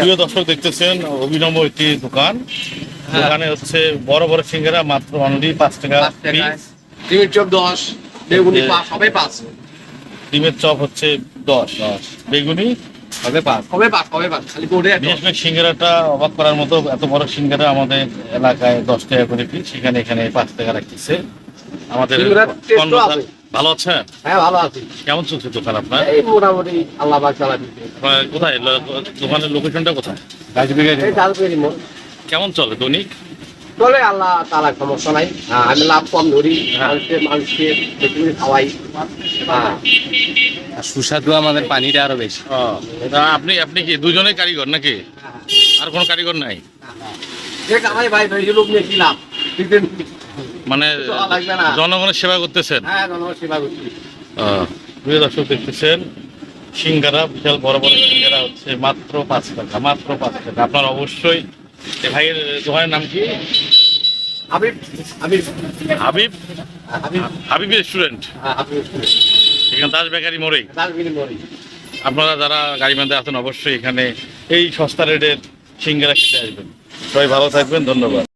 প্রিয় দর্শক দেখতেছেন অভিনব একটি দোকান। দোকানে হচ্ছে বড় বড় সিঙ্গারা মাত্র অনলি পাঁচ টাকা। ডিমের চপ দশ বেগুনি যে- পাঁচ। ডিমের চপ হচ্ছে দশ। বেগুনি? সবে পাঁচ। সবে পাঁচ সবে পাঁচ। খালি বোর্ডে বিশেষ করে সিঙ্গারাটা অবাক করার মতো এত বড় সিঙ্গারা আমাদের এলাকায় দশ টাকা করে পিস সেখানে এখানে পাঁচ টাকা রাখতেছে। আমাদের ভালো আছেন? হ্যাঁ ভালো আছি। কেমন চলছে দোকান আপনার? এই মোটামুটি আল্লাহ পাক চালা কোথায়? দোকানের লোকেশনটা কোথায়? এই চাল কেমন চলে? দৈনিক? চলে আল্লাহ তালা সমস্যা নাই। হ্যাঁ, আমি লাভ কম ধরি। হ্যাঁ। মানুষকে মানুষকে বেশি খাওয়াই। হ্যাঁ। সুস্বাদু আমাদের পানিটা আরও বেশি। আপনি আপনি কি দুজনে কারিগর নাকি? আর কোনো কারিগর নাই? যে কামাই ভাই ভাই লোক নিয়ে কি লাভ? মানে। জনগণের সেবা করতেছেন? হ্যাঁ প্রিয় দর্শক দেখতেছেন সিঙ্গারা বিশাল বড় বড় সিঙ্গারা হচ্ছে মাত্র পাঁচ টাকা মাত্র পাঁচ টাকা। আপনার অবশ্যই ভাইয়ের দোকানের নাম কি? হাবিব হাবিব। রেস্টুরেন্ট এখানে দাস বেকারি মরি আপনারা যারা গাড়ি মধ্যে আছেন অবশ্যই এখানে এই সস্তা রেটের সিঙ্গারা খেতে আসবেন। সবাই ভালো থাকবেন ধন্যবাদ।